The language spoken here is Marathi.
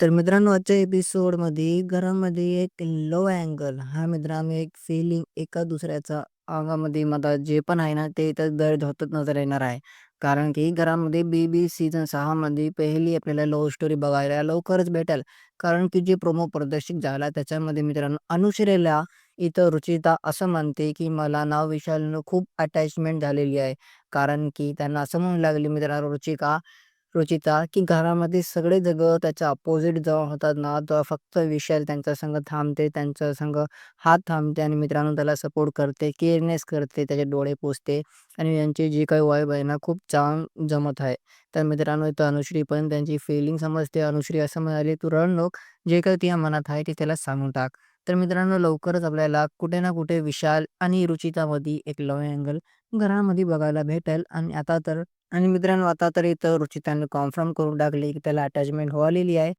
तर मित्रांनो आजच्या एपिसोडमध्ये घरामध्ये एक लव अँगल हा मित्रांनो एक फीलिंग एका दुसऱ्याचा अंगामध्ये मला जे पण आहे ना ते इथं दर्ज होतच नजर येणार आहे. कारण की घरामध्ये बेबी सीझन सहा मध्ये पहिली आपल्याला लव्ह स्टोरी बघायला लवकरच भेटेल. कारण की जे प्रोमो प्रदर्शित झाला त्याच्यामध्ये मित्रांनो अनुश्रीला इथं रुचिता असं म्हणते की मला ना विशालनं खूप अटॅचमेंट झालेली आहे. कारण की त्यांना असं म्हणू लागली मित्रांनो रुचिका रुचिता की घरामध्ये सगळे जगं त्याच्या अपोजिट जेव्हा होतात ना तेव्हा फक्त विशाल त्यांच्या संग थांबते, त्यांच्या संग हात थांबते आणि मित्रांनो त्याला सपोर्ट करते, केअरनेस करते, त्याचे डोळे पोसते आणि यांची जी काही वाईब आहे ना खूप छान जमत आहे. तर मित्रांनो इथं अनुश्री पण त्यांची फीलिंग समजते. अनुश्री असं म्हणाली, "तू रण लोक जे काही तिच्या मनात आहे ते त्याला सांगून टाक." तर मित्रांनो लवकरच आपल्याला कुठे ना कुठे विशाल आणि रुचितामध्ये एक लव्ह अँगल घरामध्ये बघायला भेटेल आणि आता तर आणि मित्रांनो आता तर इथं रुचिताने कन्फर्म करून टाकले की त्याला अटॅचमेंट व्हालेली हो आहे.